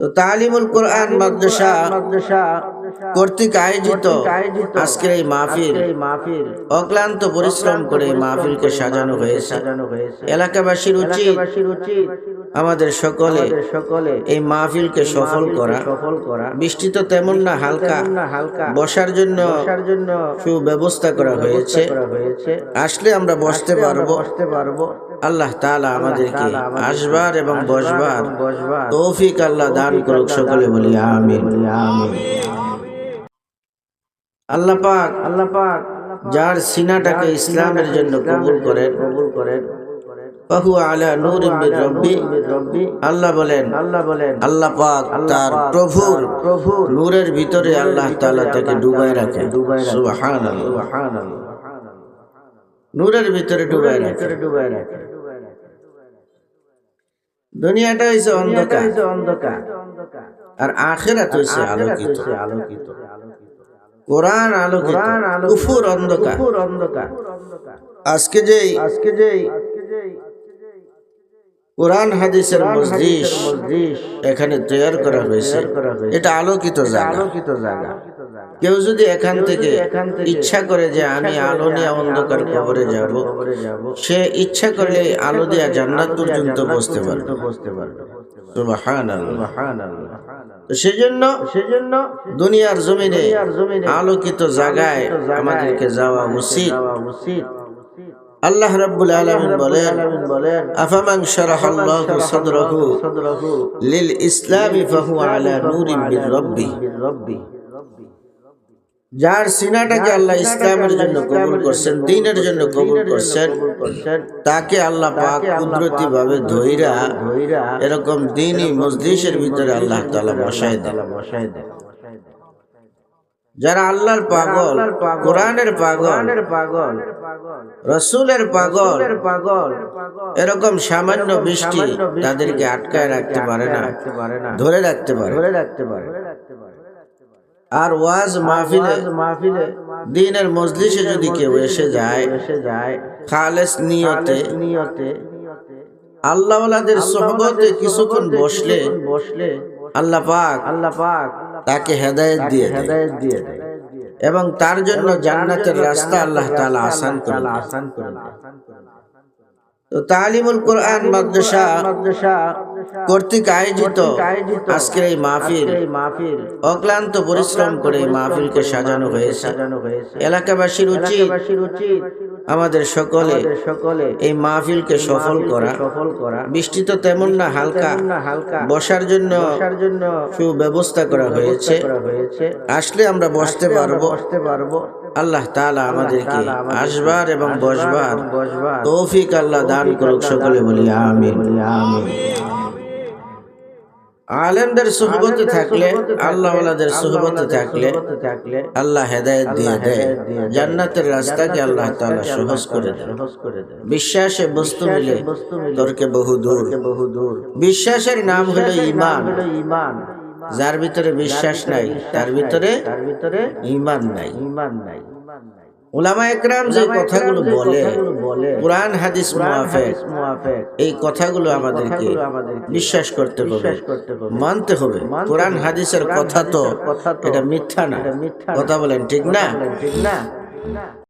তো তালিমুল কোরআন মাদ্রাসা মাদ্রাসা কর্তৃক আয়োজিত আজকের এই মাহফিল অক্লান্ত পরিশ্রম করে এই মাহফিলকে সাজানো হয়েছে। সাজানো হয়েছে। এলাকাবাসীর উচিত এলাকাবাসীর উচিত আমাদের সকলে সকলে এই মাহফিলকে সফল করা। সফল করা। বৃষ্টি তো তেমন না হালকা। হালকা। বসার জন্য বসার জন্য সুব্যবস্থা করা হয়েছে। আসলে আমরা বসতে পারব। বসতে পারব। আল্লাহ তাআলা আমাদেরকে আসবার এবং বসবার বসবার। তৌফিক আল্লাহ দান করুক সকলে বলি আমিন। আমিন। আল্লাহ পাক আল্লাহ পাক যার সিনাটাকে ইসলামের জন্য কবুল করেন। কবুল করেন। আল্লাহ বলেন আল্লাহ বলেন আল্লাহ পাক তার প্রভুর প্রভু নূরের ভিতরে আল্লাহ তাআলা তাকে ডুবাই রাখে ডুবাই রাখে। সুবহানাল্লাহ। সুবহানাল্লাহ। নূরের ভিতরে ডুবাই রাখে ডুবাই রাখে দুনিয়াটা হইছে অন্ধকার। অন্ধকার। আর আখিরাত হইছে আলোকিত। আলোকিত। কোরআন আলোকিত। কোরআন কুফুর অন্ধকার। অন্ধকার। আজকে যেই আজকে যেই কোরআন হাদিসের মজলিস এখানে তৈরি করা হয়েছে। এটা আলোকিত জায়গা। আলোকিত জায়গা। কেউ যদি এখান থেকে ইচ্ছা করে যে আমি আলো নিয়ে অন্ধকার কবরে যাব সে ইচ্ছা করলে আলো দিয়া জান্নাত পর্যন্ত বসতে পারবে। সেজন্য সেজন্য দুনিয়ার জমিনে আলোকিত জায়গায় আমাদেরকে যাওয়া উচিত। আল্লাহ রাব্বুল আলামিন বলেন বলেন আফামান শারাহাল্লাহু সাদরাহু লিল ইসলামি ফাহুয়া আলা নূরিন মির রাব্বি। যার সিনাটাকে আল্লাহ ইসলামের জন্য কবুল করছেন দিনের জন্য কবুল করছেন তাকে আল্লাহ পাক কুদরতি ভাবে ধইরা ধইরা এরকম দিনই মসজিদের ভিতরে আল্লাহ তাআলা বসায় দেন। বসায় দেন। যারা আল্লাহর পাগল কোরআনের পাগল পাগল রসুলের পাগল পাগল এরকম সামান্য বৃষ্টি তাদেরকে আটকায় রাখতে পারে না ধরে রাখতে পারে। ধরে রাখতে পারে। আর ওয়াজ মাহফিলে মাহফিলে দিনের মজলিসে যদি কেউ এসে যায় এসে যায় খালেস নিয়তে নিয়তে আল্লাহওয়ালাদের সোহবতে কিছুক্ষণ বসলে বসলে আল্লাহ পাক আল্লাহ পাক তাকে হেদায়েত দিয়ে দেয়। হেদায়েত দিয়ে দেয়। এবং তার জন্য জান্নাতের রাস্তা আল্লাহ তাআলা আসান করে। আসান করে তো তালিমুল কোরআন মাদ্রাসা কর্তৃক আয়োজিত আজকের এই মাহফিল। অক্লান্ত পরিশ্রম করে মাহফিলকে সাজানো হয়েছে। সাজানো হয়েছে। এলাকাবাসীর এলাকাবাসীর উচিত আমাদের সকলে সকলে এই মাহফিলকে সফল করা। সফল করা। বৃষ্টি তো তেমন না হালকা। হালকা। বসার জন্য বসার জন্য সুব্যবস্থা করা হয়েছে। হয়েছে। আসলে আমরা বসতে পারব। বসতে পারব। আল্লাহ তালা আমাদেরকে আসবার এবং বসবার বসবার। তৌফিক আল্লাহ দান করুক সকলে বলি আমিন। আমিন। আলেমদের সুহবতে থাকলে আল্লাহওয়ালাদের সুহবতে থাকলে আল্লাহ হেদায়েত দিয়ে দেয়। জান্নাতের রাস্তাকে আল্লাহ তাআলা সহজ করে দেয়। বিশ্বাসে বস্তু মিলে তর্কে বহু দূর। বহু দূর। বিশ্বাসের নাম হলো ইমান যার ভিতরে বিশ্বাস নাই তার ভিতরে তার ভিতরে ইমান নাই। ইমান নাই। উলামা একরাম যে কথাগুলো বলে কোরআন হাদিস মুআফিক এই কথাগুলো আমাদেরকে বিশ্বাস করতে হবে মানতে হবে। কোরআন হাদিসের কথা তো এটা মিথ্যা না। কথা বলেন ঠিক না? ঠিক না।